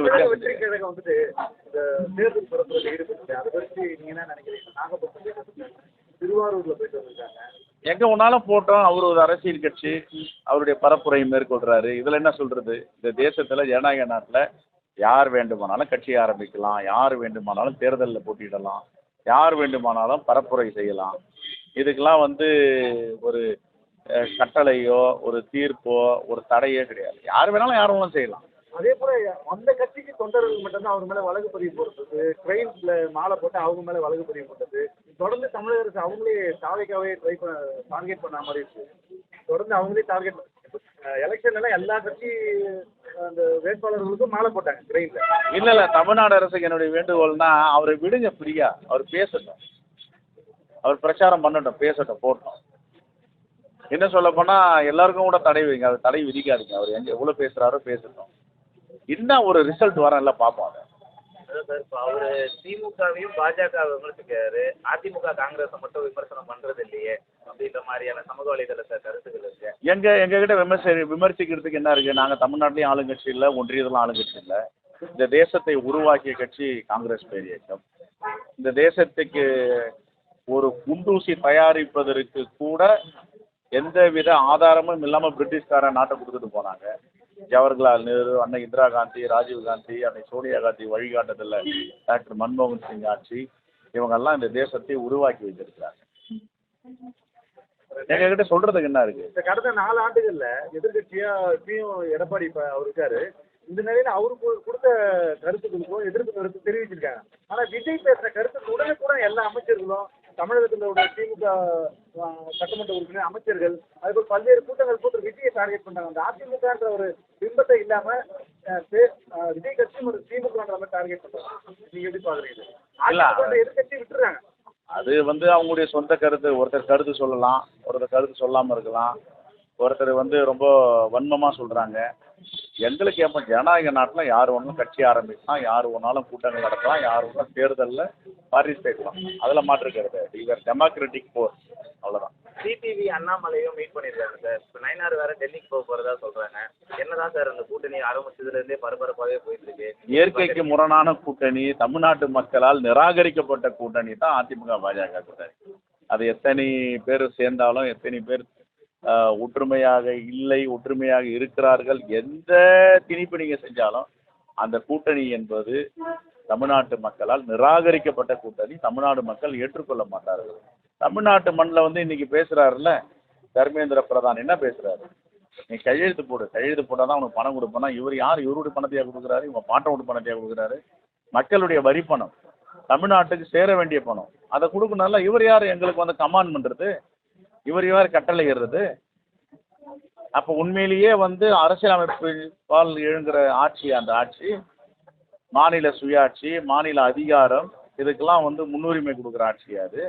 வந்துட்டு இந்த தேர்தல் பரப்புரையில் ஈடுபட்டு அதை பற்றி நீங்க என்ன நினைக்கிறீங்க? நாகப்பட்டினம் போயிட்டு வந்திருக்காங்க திருவாரூர்ல போயிட்டு வந்திருக்காங்க. எங்க வேணாலும் போட்டோம். அவர் ஒரு அரசியல் கட்சி. அவருடைய பரப்புரை மேற்கொள்றாரு. இதுல என்ன சொல்றது? இந்த தேசத்துல ஜனநாயக நாட்டுல யார் வேண்டுமானாலும் கட்சி ஆரம்பிக்கலாம். யார் வேண்டுமானாலும் தேர்தலில் போட்டியிடலாம். யார் வேண்டுமானாலும் பரப்புரை செய்யலாம். இதுக்கெல்லாம் வந்து ஒரு கட்டளையோ ஒரு தீர்ப்போ ஒரு தடையோ கிடையாது. யார் வேணாலும் யார் வேணாலும் செய்யலாம். அதே போல அந்த கட்சிக்கு தொண்டர்கள் மட்டும்தான் அவங்க மேல வழக்கு பதிவு போடுறது ட்ரெயின்ல மாலை போட்டு அவங்க மேல வழக்கு பதிவு போட்டது தொடர்ந்து தமிழக அரசு அவங்களே தாவைக்காவே ட்ரை பண்ண டார்கெட் பண்ண மாதிரி இருக்கு. தொடர்ந்து அவங்களே டார்கெட் எலெக்ஷன் எல்லாம் எல்லா கட்சி அந்த வேட்பாளர்களுக்கும் மாலை போட்டாங்க ட்ரெயின்ல இல்ல இல்ல தமிழ்நாடு அரசுக்கு என்னுடைய வேண்டுகோள்னா அவரை விடுங்க ஃப்ரீயா அவர் பேசட்டும். அவர் பிரச்சாரம் பண்ணட்டும் பேசட்டும் போட்டோம் என்ன சொல்ல போனா எல்லாருக்கும் கூட தடை வைங்க அவர் தடை விதிக்காதீங்க. அவர் எங்க எவ்வளவு பேசுறாரோ பேசட்டும். என்ன ஒரு ரிசல்ட் வரல பார்ப்போம் அதை. அதான் சார் இப்போ அவரு திமுகவையும் பாஜக விமர்சிக்கிறாரு. அதிமுக காங்கிரஸை மட்டும் விமர்சனம் பண்றது இல்லையே அப்படின்ற மாதிரியான சமூக வலைதள கருத்துக்கள் இருக்கு. எங்க எங்க கிட்ட விமர்சி விமர்சிக்கிறதுக்கு என்ன இருக்கு? நாங்க தமிழ்நாட்டிலையும் ஆளுங்கட்சி இல்ல ஒன்றியத்திலும் ஆளுங்கட்சி இல்ல. இந்த தேசத்தை உருவாக்கிய கட்சி காங்கிரஸ் பேர் இயக்கம். இந்த தேசத்துக்கு ஒரு குண்டூசி தயாரிப்பதற்கு கூட எந்தவித ஆதாரமும் இல்லாம பிரிட்டிஷ்காரன் நாட்டை கொடுத்துட்டு போனாங்க. ஜவஹர்லால் நேரு அன்னை இந்திரா காந்தி ராஜீவ் காந்தி அன்னை சோனியா காந்தி வழிகாட்டுதல்ல டாக்டர் மன்மோகன் சிங் ஆட்சி இவங்கெல்லாம் இந்த தேசத்தை உருவாக்கி வைத்திருக்கிறாங்க. எங்க கிட்ட சொல்றதுக்கு என்ன இருக்கு? இந்த கடந்த நாலு ஆண்டுகள்ல எதிர்கட்சியா இப்பயும் எடப்பாடி இப்ப அவர் இருக்காரு. இந்த நிலையில அவரு கொடுத்த கருத்துக்களுக்கும் எதிர்ப்பு கருத்து தெரிவிச்சிருக்காங்க. ஆனா விஜய் பேசுற தமிழகத்தில் உள்ள திமுக சட்டமன்ற உறுப்பினர் அமைச்சர்கள் அதுபோல் பல்வேறு கூட்டங்கள் போட்டு விஜயை டார்கெட் பண்றாங்க. அந்த அதிமுகன்ற ஒரு பிம்பத்தை இல்லாம விஜய் கட்சி ஒரு திமுகன்ற மாதிரி டார்கெட் பண்றாங்க. நீங்க எப்படி பாக்குறீங்க. அதிமுக எதிர்கட்சி விட்டுறாங்க. அது வந்து அவங்களுடைய சொந்த கருத்து. ஒருத்தர் கருத்து சொல்லலாம் ஒருத்தர் கருத்து சொல்லாமல் இருக்கலாம். ஒருத்தர் வந்து ரொம்ப வன்மமாக சொல்கிறாங்க எங்களுக்கு எப்போ ஜனநாயக நாட்டில் யார் வேணாலும் கட்சி ஆரம்பிக்கலாம் யார் வேணாலும் கூட்டங்கள் நடத்தலாம் யார் வேணாலும் தேர்தலில் பார்ட்டிசிபேட் பண்ணலாம் அதில் மாற்றுக்கிறது இவர் டெமோக்ராட்டிக் போர் அவ்வளோதான் சிடிவி அண்ணாமலையும் மீட் பண்ணியிருக்காங்க சார். இப்போ நயனார் வேற டெல்லிக்கு போக போறதா சொல்றாங்க. என்னதான் சார் அந்த கூட்டணி ஆரம்பிச்சதுல இருந்தே பரபரப்பாகவே போயிட்டு இருக்கு இயற்கைக்கு முரணான கூட்டணி தமிழ்நாட்டு மக்களால் நிராகரிக்கப்பட்ட கூட்டணி தான் அதிமுக பாஜக கூட்டணி. அது எத்தனை பேர் சேர்ந்தாலும் எத்தனை பேர் ஒற்றுமையாக இல்லை ஒற்றுமையாக இருக்கிறார்கள். எந்த திணிப்பு நீங்கள் செஞ்சாலும் அந்த கூட்டணி என்பது தமிழ்நாட்டு மக்களால் நிராகரிக்கப்பட்ட கூட்டணி. தமிழ்நாடு மக்கள் ஏற்றுக்கொள்ள மாட்டார்கள். தமிழ்நாட்டு மண்ணில் வந்து இன்னைக்கு பேசுறாருல்ல தர்மேந்திர பிரதான். என்ன பேசுறாரு? நீ கையெழுத்து போடு. கையெழுத்து போட்டால் தான் உனக்கு பணம் கொடுப்பேன்னா இவர் யார்? இவருடைய பணத்தையாக கொடுக்குறாரு? இவங்க பாட்டோட பணத்தையாக கொடுக்குறாரு? மக்களுடைய வரி பணம். தமிழ்நாட்டுக்கு சேர வேண்டிய பணம். அதை கொடுக்கணும்ல இவர் யார்? எங்களுக்கு வந்து கமாண்ட் பண்ணுறது இவர் யார் கட்டளையிடுறது. அப்போ உண்மையிலேயே வந்து அரசியலமைப்பு பால் எழுங்கிற ஆட்சி அந்த ஆட்சி மாநில சுயாட்சி மாநில அதிகாரம் இதுக்கெல்லாம் வந்து முன்னுரிமை கொடுக்குற ஆட்சி அது.